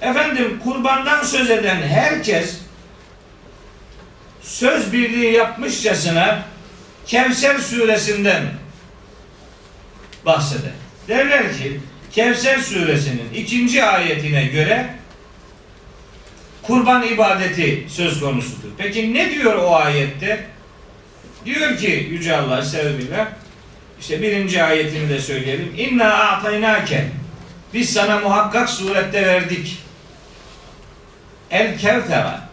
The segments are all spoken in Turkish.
Efendim kurbandan söz eden herkes söz birliği yapmışçasına Kevser suresinden bahseder. Derler ki Kevser suresinin ikinci ayetine göre kurban ibadeti söz konusudur. Peki ne diyor o ayette? Diyor ki Yüce Allah Sebebillah işte birinci ayetini de söyleyelim. İnna a'taynake biz sana muhakkak surette verdik. El kevtera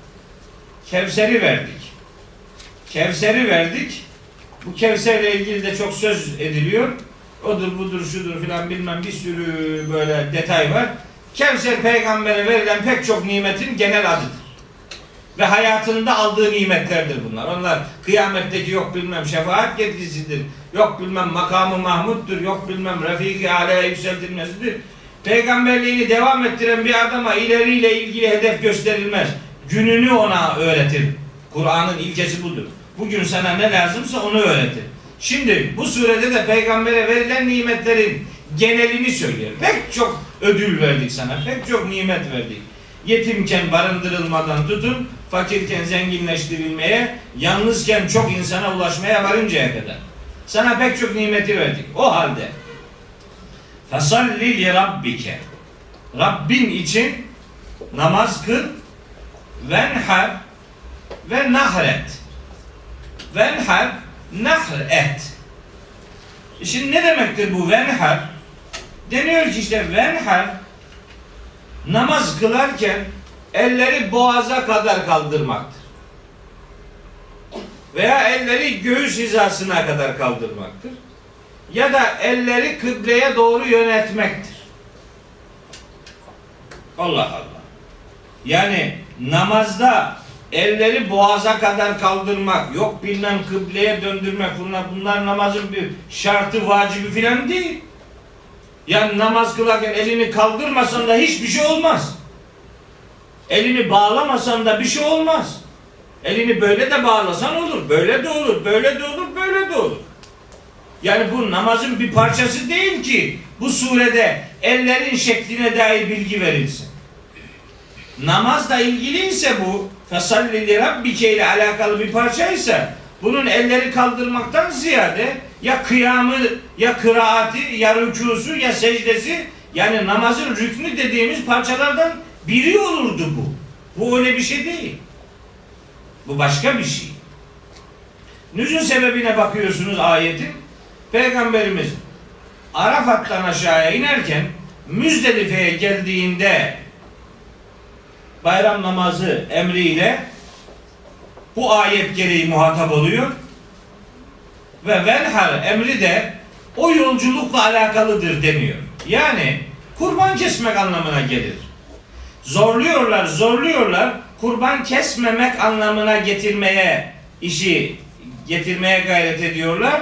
Kevser'i verdik. Kevser'i verdik. Bu Kevser'le ilgili de çok söz ediliyor. Odur budur şudur filan bilmem bir sürü böyle detay var. Kevser peygambere verilen pek çok nimetin genel adıdır. Ve hayatında aldığı nimetlerdir bunlar. Onlar kıyametteki yok bilmem şefaat getirisidir. Yok bilmem makamı mahmuttur. Yok bilmem refiki aleye yükseltilmesidir. Peygamberliğini devam ettiren bir adama ileriyle ilgili hedef gösterilmez. Gününü ona öğretir. Kur'an'ın ilkesi budur. Bugün sana ne lazımsa onu öğretir. Şimdi bu surede de peygambere verilen nimetlerin genelini söylüyor. Pek çok ödül verdik sana. Pek çok nimet verdik. Yetimken barındırılmadan tutun, fakirken zenginleştirilmeye, yalnızken çok insana ulaşmaya varıncaya kadar. Sana pek çok nimeti verdik. O halde Fesalli li rabbike Rabbin için namaz kıl venhar ve nahret venhar nahr et Şimdi ne demektir bu venhar? Deniyor ki işte venhar namaz kılarken elleri boğaza kadar kaldırmaktır. Veya elleri göğüs hizasına kadar kaldırmaktır. Ya da elleri kıbleye doğru yönetmektir. Allah Allah. Yani namazda elleri boğaza kadar kaldırmak, yok bilmem kıbleye döndürmek bunlar, bunlar namazın bir şartı, vacibi filan değil. Yani namaz kılarken elini kaldırmasan da hiçbir şey olmaz. Elini bağlamasan da bir şey olmaz. Elini böyle de bağlasan olur, böyle de olur, böyle de olur, böyle de olur. Yani bu namazın bir parçası değil ki bu surede ellerin şekline dair bilgi verilsin. Namazla ilgili ise bu fesalli li rabbike ile alakalı bir parçaysa bunun elleri kaldırmaktan ziyade ya kıyamı ya kıraati ya rükusu ya secdesi yani namazın rüknü dediğimiz parçalardan biri olurdu bu. Bu öyle bir şey değil. Bu başka bir şey. Nüzul sebebine bakıyorsunuz ayetin. Peygamberimiz Arafat'tan aşağıya inerken Müzdelife'ye geldiğinde bayram namazı emriyle bu ayet gereği muhatap oluyor. Ve velhar emri de o yolculukla alakalıdır deniyor. Yani kurban kesmek anlamına gelir. Zorluyorlar, zorluyorlar. Kurban kesmemek anlamına getirmeye işi getirmeye gayret ediyorlar.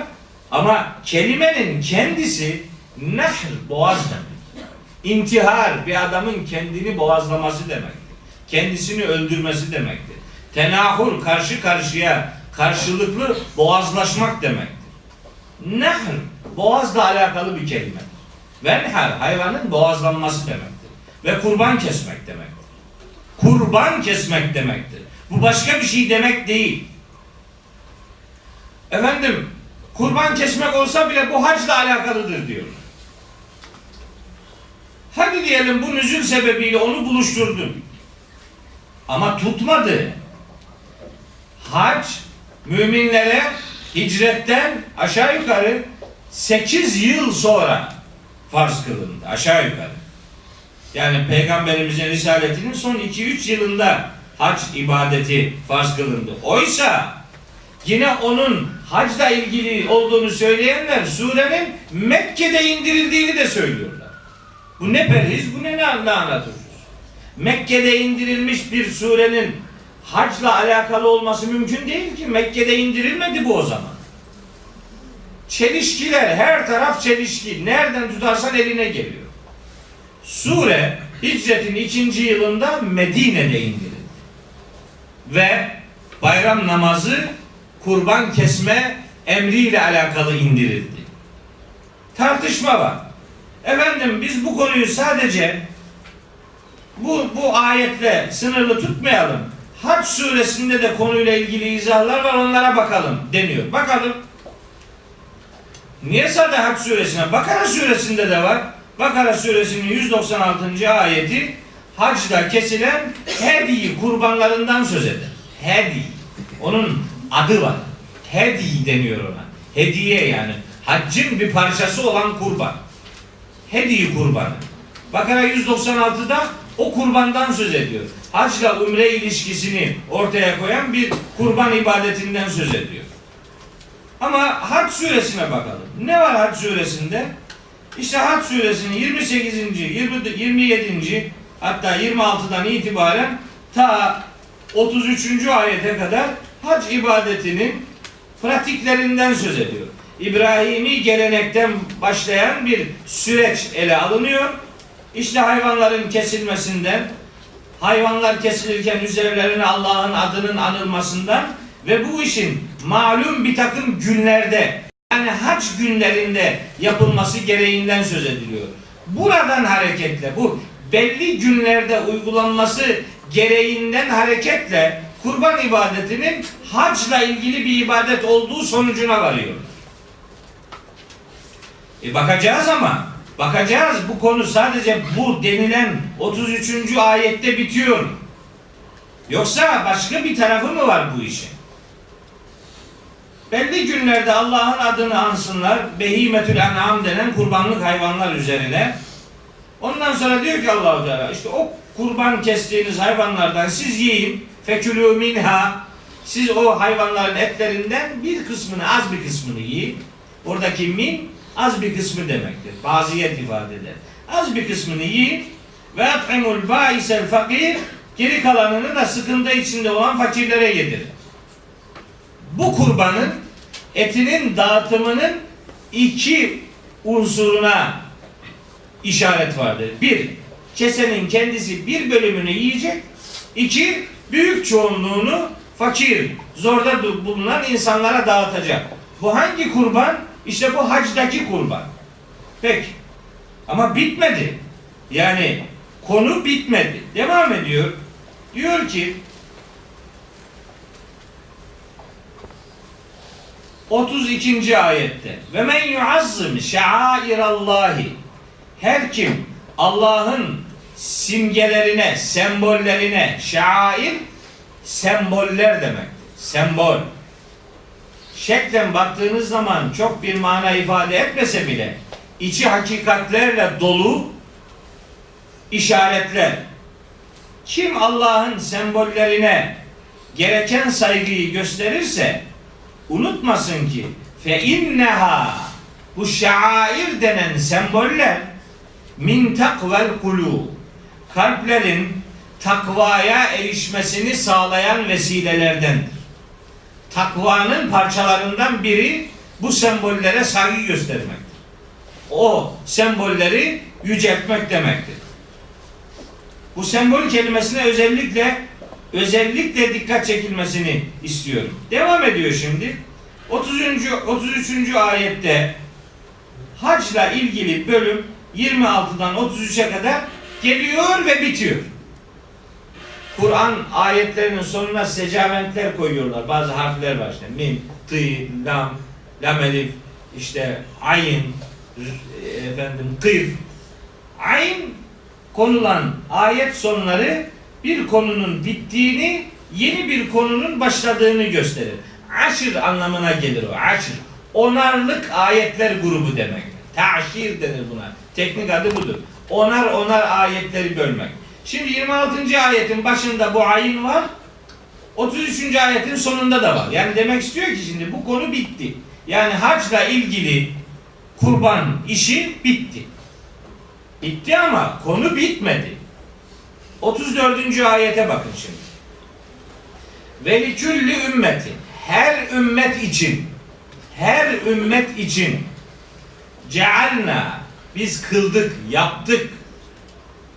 Ama kelimenin kendisi nehr boğaz demek. İntihar bir adamın kendini boğazlaması demektir. Kendisini öldürmesi demektir. Tenahur karşı karşıya karşılıklı boğazlaşmak demektir. Nehr boğazla alakalı bir kelime. Venher hayvanın boğazlanması demektir. Ve kurban kesmek demektir. Kurban kesmek demektir. Bu başka bir şey demek değil. Efendim kurban kesmek olsa bile bu hacla alakalıdır diyor. Hadi diyelim bu nüzül sebebiyle onu buluşturdun. Ama tutmadı. Hac müminlere hicretten aşağı yukarı 8 yıl sonra farz kılındı. Aşağı yukarı. Yani Peygamberimizin risaletinin son 2-3 yılında hac ibadeti farz kılındı. Oysa yine onun hacla ilgili olduğunu söyleyenler surenin Mekke'de indirildiğini de söylüyorlar. Bu ne perhiz, bu ne ne anlatıyoruz? Mekke'de indirilmiş bir surenin hacla alakalı olması mümkün değil ki. Mekke'de indirilmedi bu o zaman. Çelişkiler, her taraf çelişki. Nereden tutarsan eline geliyor. Sure hicretin ikinci yılında Medine'de indirildi. Ve bayram namazı kurban kesme emriyle alakalı indirildi. Tartışma var. Efendim biz bu konuyu sadece bu, bu ayetle sınırlı tutmayalım. Hac suresinde de konuyla ilgili izahlar var onlara bakalım deniyor. Bakalım. Niye sadece Hac suresine? Bakara suresinde de var. Bakara suresinin 196. ayeti hacda kesilen hediyi kurbanlarından söz eder. Hedi. Onun adı var. Hedi deniyor ona. Hediye yani. Haccın bir parçası olan kurban. Hediye kurbanı. Bakara 196'da o kurbandan söz ediyor. Hacla umre ilişkisini ortaya koyan bir kurban ibadetinden söz ediyor. Ama Hac suresine bakalım. Ne var Hac suresinde? İşte Hac suresinin 28. 20, 27. hatta 26'dan itibaren ta 33. ayete kadar hac ibadetinin pratiklerinden söz ediyor. İbrahimi gelenekten başlayan bir süreç ele alınıyor. İşte hayvanların kesilmesinden, hayvanlar kesilirken üzerlerine Allah'ın adının anılmasından ve bu işin malum bir takım günlerde yani hac günlerinde yapılması gereğinden söz ediliyor. Buradan hareketle bu belli günlerde uygulanması gereğinden hareketle kurban ibadetinin hacla ilgili bir ibadet olduğu sonucuna varıyor. E bakacağız ama bakacağız bu konu sadece bu denilen 33. ayette bitiyor. Yoksa başka bir tarafı mı var bu işin? Belli günlerde Allah'ın adını ansınlar. Behimetül en'am denen kurbanlık hayvanlar üzerine. Ondan sonra diyor ki Allahu Teala işte o kurban kestiğiniz hayvanlardan siz yiyin. Fekülü minha. Siz o hayvanların etlerinden bir kısmını, az bir kısmını yiyin. Oradaki min az bir kısmı demektir. Baziyet ifade eder. Az bir kısmını yiyin ve at'imul ba'isel fakir geri kalanını da sıkıntı içinde olan fakirlere yedirin. Bu kurbanın etinin dağıtımının iki unsuruna işaret vardır. Bir, kesenin kendisi bir bölümünü yiyecek. İki, büyük çoğunluğunu fakir, zorda bulunan insanlara dağıtacak. Bu hangi kurban? İşte bu hacdaki kurban. Peki. Ama bitmedi. Yani konu bitmedi. Devam ediyor. Diyor ki 32. ayette ve men yuazzım şairallahi her kim Allah'ın simgelerine, sembollerine şair semboller demektir. Sembol. Şeklen baktığınız zaman çok bir mana ifade etmese bile içi hakikatlerle dolu işaretler. Kim Allah'ın sembollerine gereken saygıyı gösterirse unutmasın ki fe inneha bu şair denen semboller min takvel kulu kalplerin takvaya erişmesini sağlayan vesilelerdendir. Takvanın parçalarından biri bu sembollere saygı göstermektir. O sembolleri yüceltmek demektir. Bu sembol kelimesine özellikle özellikle dikkat çekilmesini istiyorum. Devam ediyor şimdi. 30. 33. ayette hacla ilgili bölüm 26'dan 33'e kadar geliyor ve bitiyor. Kur'an ayetlerinin sonuna secaventler koyuyorlar. Bazı harfler var işte. Mim, tı, lam, lam elif, işte ayn, r- efendim kıf. Ayn konulan ayet sonları bir konunun bittiğini, yeni bir konunun başladığını gösterir. Aşır anlamına gelir o. Aşır. Onarlık ayetler grubu demek. Taşir denir buna. Teknik adı budur. Onar onar ayetleri bölmek. Şimdi 26. ayetin başında bu ayin var. 33. ayetin sonunda da var. Yani demek istiyor ki şimdi bu konu bitti. Yani hacla ilgili kurban işi bitti. Bitti ama konu bitmedi. 34. ayete bakın şimdi. Velikülli ümmeti her ümmet için her ümmet için cealna biz kıldık, yaptık.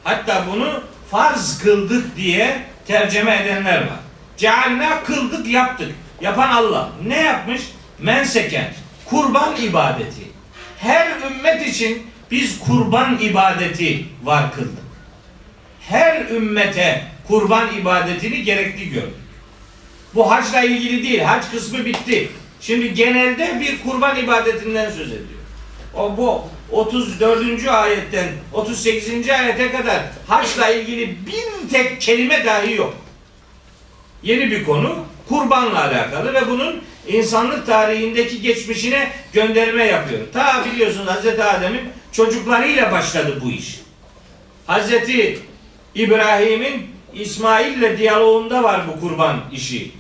Hatta bunu farz kıldık diye tercüme edenler var. Cealna kıldık, yaptık. Yapan Allah. Ne yapmış? Menseken. Kurban ibadeti. Her ümmet için biz kurban ibadeti var kıldık. her ümmete kurban ibadetini gerekli gördü. Bu hacla ilgili değil. Hac kısmı bitti. Şimdi genelde bir kurban ibadetinden söz ediyor. O bu 34. ayetten 38. ayete kadar haçla ilgili bir tek kelime dahi yok. Yeni bir konu kurbanla alakalı ve bunun insanlık tarihindeki geçmişine gönderme yapıyor. Ta biliyorsunuz Hazreti Adem'in çocuklarıyla başladı bu iş. Hazreti İbrahim'in İsmail'le diyaloğunda var bu kurban işi.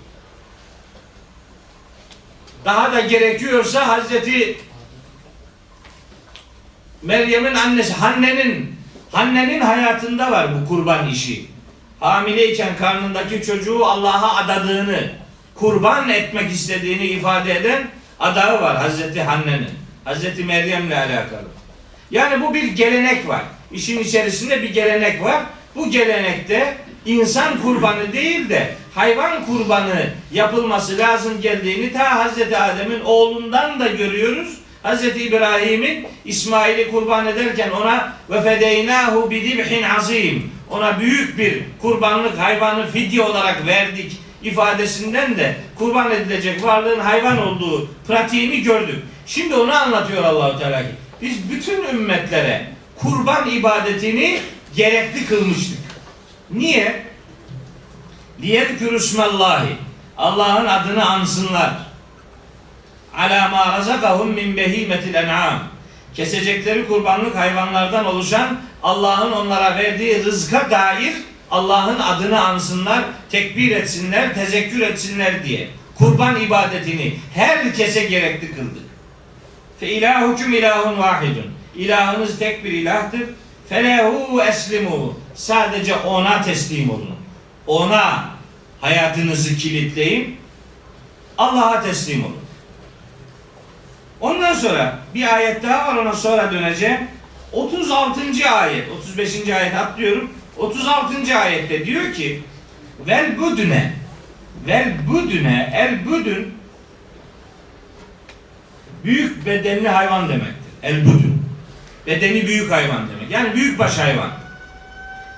Daha da gerekiyorsa Hazreti Meryem'in annesi Hanne'nin Hanne'nin hayatında var bu kurban işi. Hamileyken karnındaki çocuğu Allah'a adadığını, kurban etmek istediğini ifade eden adağı var Hazreti Hanne'nin. Hazreti Meryem'le alakalı. Yani bu bir gelenek var. İşin içerisinde bir gelenek var. Bu gelenekte insan kurbanı değil de hayvan kurbanı yapılması lazım geldiğini ta Hazreti Adem'in oğlundan da görüyoruz. Hazreti İbrahim'in İsmail'i kurban ederken ona ve fedeynahu bidibhin azim ona büyük bir kurbanlık hayvanı fidye olarak verdik ifadesinden de kurban edilecek varlığın hayvan olduğu pratiğini gördük. Şimdi onu anlatıyor Allahu Teala ki biz bütün ümmetlere kurban ibadetini gerekli kılmıştık. Niye? Liyezkürüsmellahi Allah'ın adını ansınlar. Ala ma razakahum min behimetil en'am. Kesecekleri kurbanlık hayvanlardan oluşan Allah'ın onlara verdiği rızka dair Allah'ın adını ansınlar, tekbir etsinler, tezekkür etsinler diye. Kurban ibadetini herkese gerekli kıldık. Fe ilahukum ilahun vahidun. İlahınız tek bir ilahtır. Felehu eslimu. Sadece ona teslim olun. Ona hayatınızı kilitleyin. Allah'a teslim olun. Ondan sonra bir ayet daha var ona sonra döneceğim. 36. ayet, 35. ayet atlıyorum. 36. ayette diyor ki vel budüne vel budüne el budün büyük bedenli hayvan demektir. El budün. Bedeni büyük hayvan demek. Yani büyükbaş hayvan.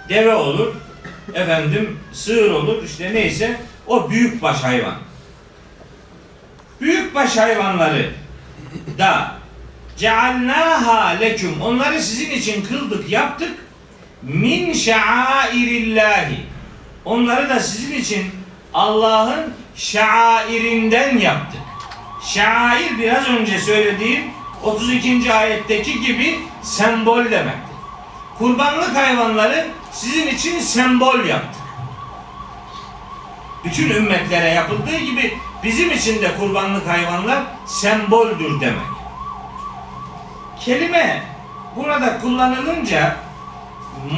Deve olur, efendim sığır olur, işte neyse o büyükbaş hayvan. Büyükbaş hayvanları da cealnaha leküm onları sizin için kıldık yaptık min şairillahi onları da sizin için Allah'ın şairinden yaptık. Şair biraz önce söylediğim 32. ayetteki gibi sembol demektir. Kurbanlık hayvanları sizin için sembol yaptık. Bütün ümmetlere yapıldığı gibi bizim için de kurbanlık hayvanlar semboldür demek. Kelime burada kullanılınca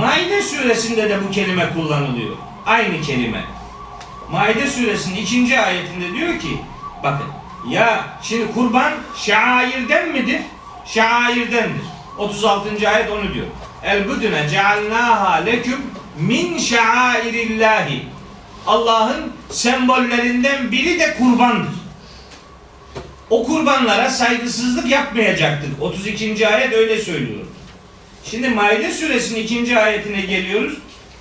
Maide suresinde de bu kelime kullanılıyor. Aynı kelime. Maide suresinin ikinci ayetinde diyor ki bakın ya şimdi kurban şairden midir? Şairdendir. 36. ayet onu diyor. El budune cealnaha leküm min şairillahi. Allah'ın sembollerinden biri de kurbandır. O kurbanlara saygısızlık yapmayacaktık. 32. ayet öyle söylüyor. Şimdi Maide suresinin ikinci ayetine geliyoruz.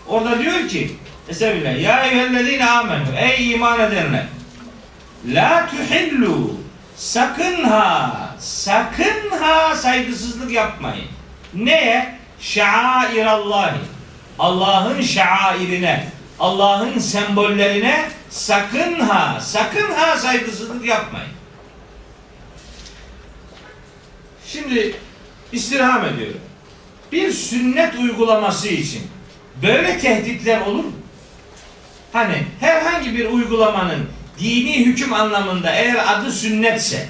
Orada diyor ki Estağfirullah. Ya eyyühellezine amenu. Ey iman edenler. La tuhillu. Sakın ha. Sakın ha saygısızlık yapmayın. Neye? Şairallahi. Allah'ın şairine. Allah'ın sembollerine sakın ha. Sakın ha saygısızlık yapmayın. Şimdi istirham ediyorum. Bir sünnet uygulaması için böyle tehditler olur mu? Hani herhangi bir uygulamanın dini hüküm anlamında eğer adı sünnetse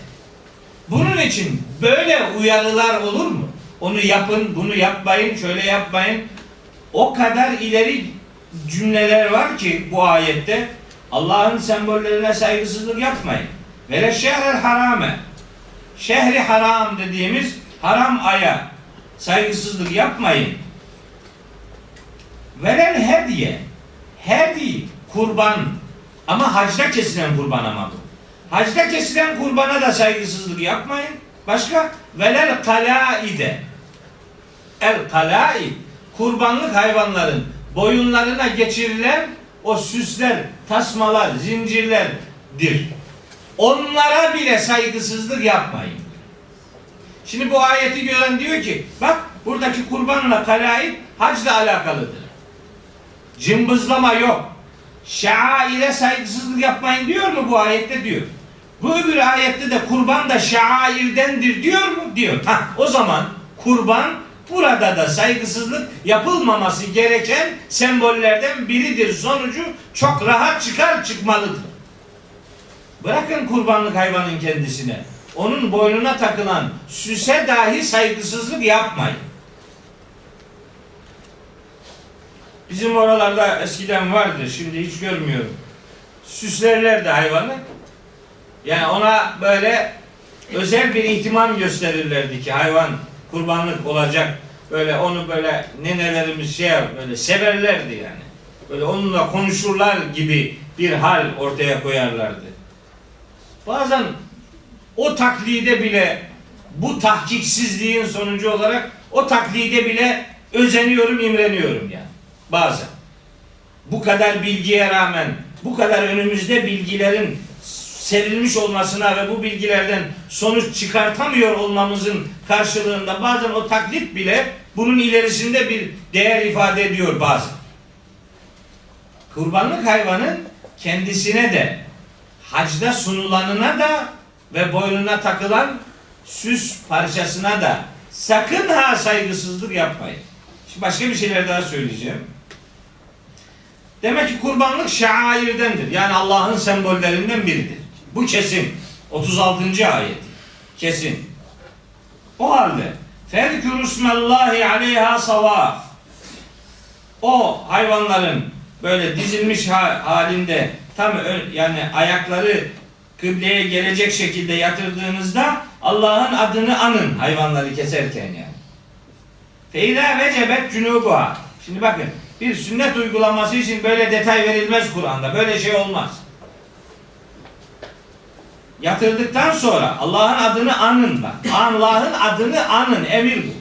bunun için böyle uyarılar olur mu? Onu yapın, bunu yapmayın, şöyle yapmayın. O kadar ileri cümleler var ki bu ayette Allah'ın sembollerine saygısızlık yapmayın. Ve şehrel harame şehri haram dediğimiz haram aya saygısızlık yapmayın. Veren hediye hedi kurban ama hacda kesilen kurban ama bu. Hacda kesilen kurbana da saygısızlık yapmayın. Başka velel kalaide el kalai kurbanlık hayvanların boyunlarına geçirilen o süsler, tasmalar, zincirlerdir. Onlara bile saygısızlık yapmayın. Şimdi bu ayeti gören diyor ki bak buradaki kurbanla kalaid hacla alakalıdır. Cımbızlama yok. Şaire saygısızlık yapmayın diyor mu bu ayette diyor. Bu öbür ayette de kurban da şairdendir diyor mu? Diyor. Ha, o zaman kurban burada da saygısızlık yapılmaması gereken sembollerden biridir. Sonucu çok rahat çıkar çıkmalıdır. Bırakın kurbanlık hayvanın kendisine. Onun boynuna takılan süse dahi saygısızlık yapmayın. Bizim oralarda eskiden vardı, şimdi hiç görmüyorum. Süslerlerdi hayvanı. Yani ona böyle özel bir ihtimam gösterirlerdi ki hayvan kurbanlık olacak. Böyle onu böyle nenelerimiz şey böyle severlerdi yani. Böyle onunla konuşurlar gibi bir hal ortaya koyarlardı. Bazen o taklide bile bu tahkiksizliğin sonucu olarak o taklide bile özeniyorum, imreniyorum yani. Bazen. Bu kadar bilgiye rağmen, bu kadar önümüzde bilgilerin serilmiş olmasına ve bu bilgilerden sonuç çıkartamıyor olmamızın karşılığında bazen o taklit bile bunun ilerisinde bir değer ifade ediyor bazen. Kurbanlık hayvanın kendisine de hacda sunulanına da ve boynuna takılan süs parçasına da sakın ha saygısızlık yapmayın. Şimdi başka bir şeyler daha söyleyeceğim. Demek ki kurbanlık şairdendir. Yani Allah'ın sembollerinden biridir. Bu kesin. 36. ayet. Kesin. O halde Fezkürü ismellahi aleyha savaf. O hayvanların böyle dizilmiş ha- halinde tam yani ayakları kıbleye gelecek şekilde yatırdığınızda Allah'ın adını anın hayvanları keserken yani. Feyda vecebet cunubuha. Şimdi bakın bir sünnet uygulaması için böyle detay verilmez Kur'an'da. Böyle şey olmaz. Yatırdıktan sonra Allah'ın adını anın bak. Allah'ın adını anın. Emir bu.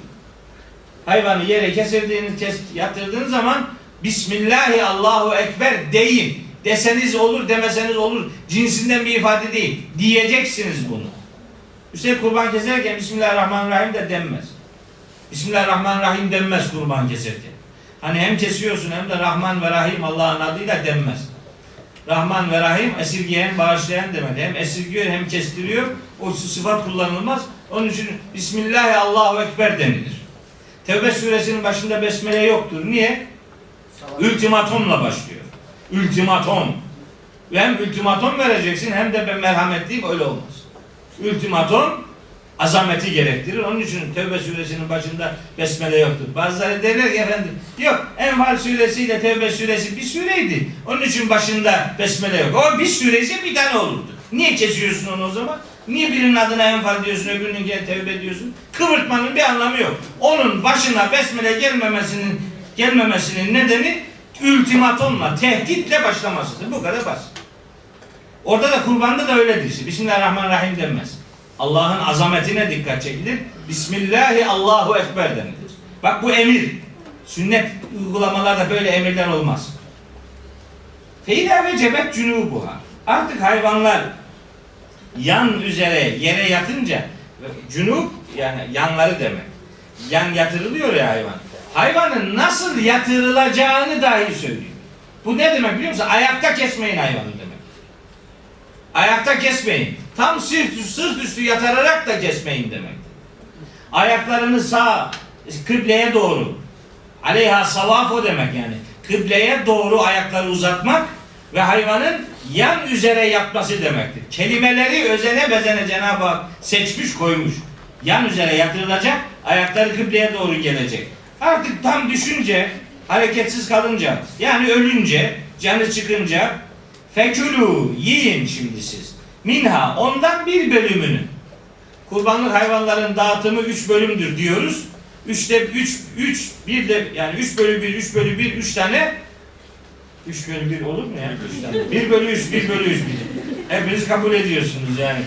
Hayvanı yere kesildiğiniz, kes, yatırdığınız zaman Bismillahi Allahu Ekber deyin. Deseniz olur, demeseniz olur. Cinsinden bir ifade değil. Diyeceksiniz bunu. Üstelik kurban keserken Bismillahirrahmanirrahim de denmez. Bismillahirrahmanirrahim denmez kurban keserken. Hani hem kesiyorsun hem de Rahman ve Rahim Allah'ın adıyla denmez. Rahman ve Rahim esirgeyen, bağışlayan demek. Hem esirgiyor hem kestiriyor. O sıfat kullanılmaz. Onun için Bismillahi Allahu Ekber denilir. Tevbe suresinin başında besmele yoktur. Niye? Ultimatomla başlıyor. Ultimatom. Hem ultimatom vereceksin hem de ben merhametliyim öyle olmaz. Ultimatom azameti gerektirir. Onun için Tevbe suresinin başında besmele yoktur. Bazıları derler ki efendim yok Enfal suresiyle Tevbe suresi bir sureydi. Onun için başında besmele yok. O bir suresi bir tane olurdu. Niye kesiyorsun onu o zaman? Niye birinin adına Enfal diyorsun öbürünün gel Tevbe diyorsun? Kıvırtmanın bir anlamı yok. Onun başına besmele gelmemesinin gelmemesinin nedeni ultimatomla, tehditle başlamasıdır. Bu kadar basit. Orada da kurbanda da öyledir. Bismillahirrahmanirrahim denmez. Allah'ın azametine dikkat çekilir. Bismillahi Allahu Ekber denilir. Bak bu emir. Sünnet uygulamalarda böyle emirler olmaz. Feyda ve cebet cunubuha. Artık hayvanlar yan üzere yere yatınca cunub yani yanları demek. Yan yatırılıyor ya hayvan. Hayvanın nasıl yatırılacağını dahi söylüyor. Bu ne demek biliyor musun? Ayakta kesmeyin hayvanı demek. Ayakta kesmeyin. Tam sırt üstü, sırt üstü yatırarak da kesmeyin demek. Ayaklarını sağ kıbleye doğru. Aleyha savafo demek yani. Kıbleye doğru ayakları uzatmak ve hayvanın yan üzere yatması demektir. Kelimeleri özene bezene Cenab-ı Hak seçmiş koymuş. Yan üzere yatırılacak, ayakları kıbleye doğru gelecek. Artık tam düşünce, hareketsiz kalınca, yani ölünce, canı çıkınca fekülü yiyin şimdi siz. Minha ondan bir bölümünü. Kurbanlık hayvanların dağıtımı üç bölümdür diyoruz. Üçte üç, üç, bir de yani üç bölü bir, üç bölü bir, üç tane 3 bölü 1 olur mu ya? 3 tane. 1 bölü 3, 1 bölü 3. Hepiniz kabul ediyorsunuz yani.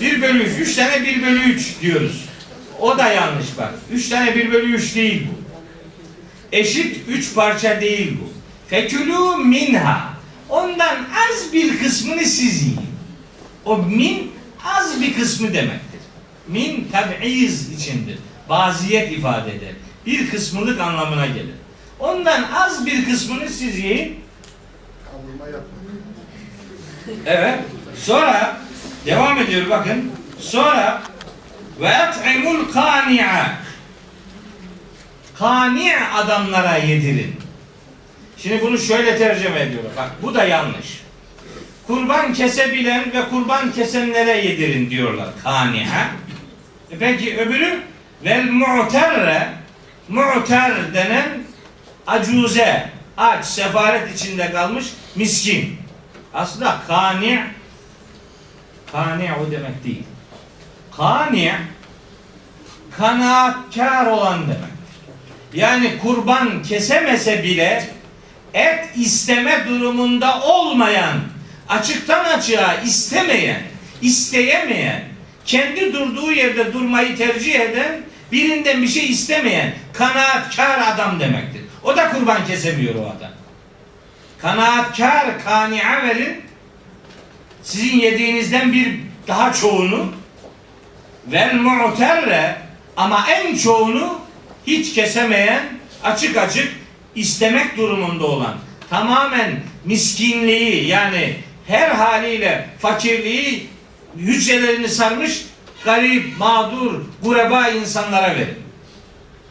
1 bölü 3, 3 tane 1 bölü 3 diyoruz. O da yanlış bak. 3 tane 1 bölü 3 değil bu. eşit üç parça değil bu. Fekülü minha. Ondan az bir kısmını siz yiyin. O min az bir kısmı demektir. Min tab'iz içindir. Baziyet ifade eder. Bir kısmılık anlamına gelir. Ondan az bir kısmını siz yiyin. Evet. Sonra devam ediyor bakın. Sonra ve et'imul kani'a kani' adamlara yedirin. Şimdi bunu şöyle tercüme ediyorlar. Bak bu da yanlış. Kurban kesebilen ve kurban kesenlere yedirin diyorlar. Kani'a. E peki öbürü vel mu'terre mu'ter denen acuze aç sefaret içinde kalmış miskin. Aslında kani kani o demek değil. Kani kanaatkar olan demek. Yani kurban kesemese bile et isteme durumunda olmayan, açıktan açığa istemeyen, isteyemeyen, kendi durduğu yerde durmayı tercih eden, birinden bir şey istemeyen, kanaatkar adam demektir. O da kurban kesemiyor o adam. Kanaatkar kani'a verin. Sizin yediğinizden bir daha çoğunu vel mu'terre ama en çoğunu hiç kesemeyen açık açık istemek durumunda olan tamamen miskinliği yani her haliyle fakirliği hücrelerini sarmış garip, mağdur, gureba insanlara verin.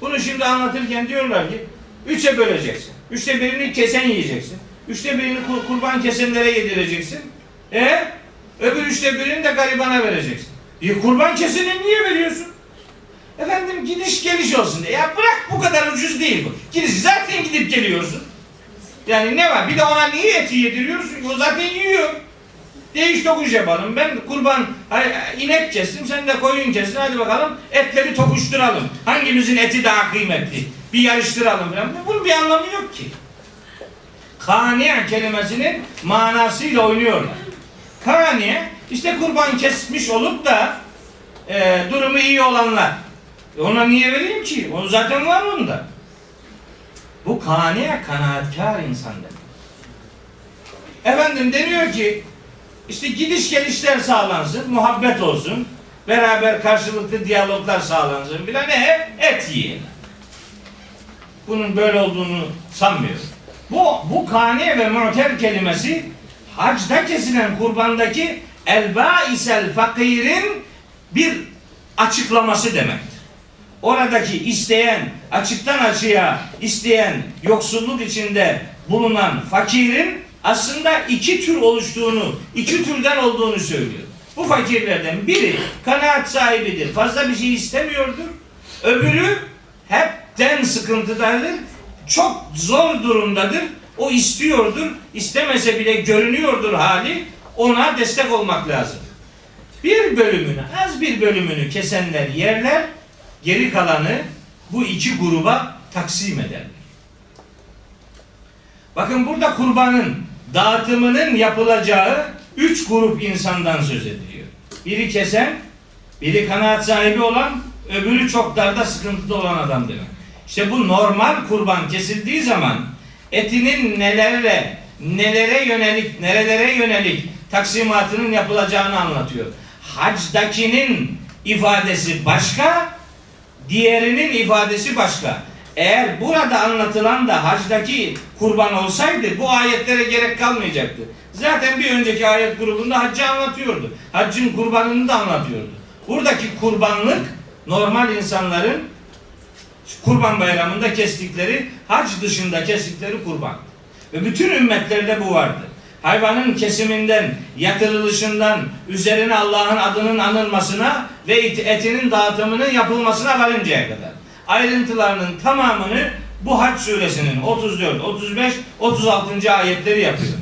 Bunu şimdi anlatırken diyorlar ki üçe böleceksin. Üçte birini kesen yiyeceksin. Üçte birini kur- kurban kesenlere yedireceksin. E öbür üçte birini de garibana vereceksin. E kurban kesene niye veriyorsun? Efendim gidiş geliş olsun diye. Ya bırak bu kadar ucuz değil bu. Gidiş zaten gidip geliyorsun. Yani ne var? Bir de ona niye eti yediriyorsun? O zaten yiyor. Değiş tokuş yapalım. Ben kurban inek kestim, sen de koyun kestin. Hadi bakalım etleri tokuşturalım. Hangimizin eti daha kıymetli? Bir yarıştıralım falan. Bunun bir anlamı yok ki. Kani kelimesinin manasıyla oynuyorlar. Kani işte kurban kesmiş olup da e, durumu iyi olanlar. E ona niye vereyim ki? O zaten var onda. Bu kani kanaatkar insan demek. Efendim deniyor ki işte gidiş gelişler sağlansın, muhabbet olsun, beraber karşılıklı diyaloglar sağlansın filan ne? Et yiyin. Bunun böyle olduğunu sanmıyorum. Bu, bu kani ve mu'ter kelimesi hacda kesilen kurbandaki elba isel fakirin bir açıklaması demektir. Oradaki isteyen, açıktan açığa isteyen, yoksulluk içinde bulunan fakirin aslında iki tür oluştuğunu, iki türden olduğunu söylüyor. Bu fakirlerden biri kanaat sahibidir, fazla bir şey istemiyordur. Öbürü hepten sıkıntıdadır, çok zor durumdadır. O istiyordur, istemese bile görünüyordur hali. Ona destek olmak lazım. Bir bölümünü, az bir bölümünü kesenler yerler, geri kalanı bu iki gruba taksim ederler. Bakın burada kurbanın dağıtımının yapılacağı üç grup insandan söz ediliyor. Biri kesen, biri kanaat sahibi olan, öbürü çok darda sıkıntıda olan adam demek. İşte bu normal kurban kesildiği zaman etinin nelere, nelere yönelik, nerelere yönelik taksimatının yapılacağını anlatıyor. Hacdakinin ifadesi başka, diğerinin ifadesi başka. Eğer burada anlatılan da hacdaki kurban olsaydı bu ayetlere gerek kalmayacaktı. Zaten bir önceki ayet grubunda haccı anlatıyordu. Haccın kurbanını da anlatıyordu. Buradaki kurbanlık normal insanların kurban bayramında kestikleri hac dışında kestikleri kurban. Ve bütün ümmetlerde bu vardı. Hayvanın kesiminden, yatırılışından, üzerine Allah'ın adının anılmasına ve et- etinin dağıtımının yapılmasına varıncaya kadar. Ayrıntılarının tamamını bu Hac suresinin 34, 35, 36. ayetleri yapıyor.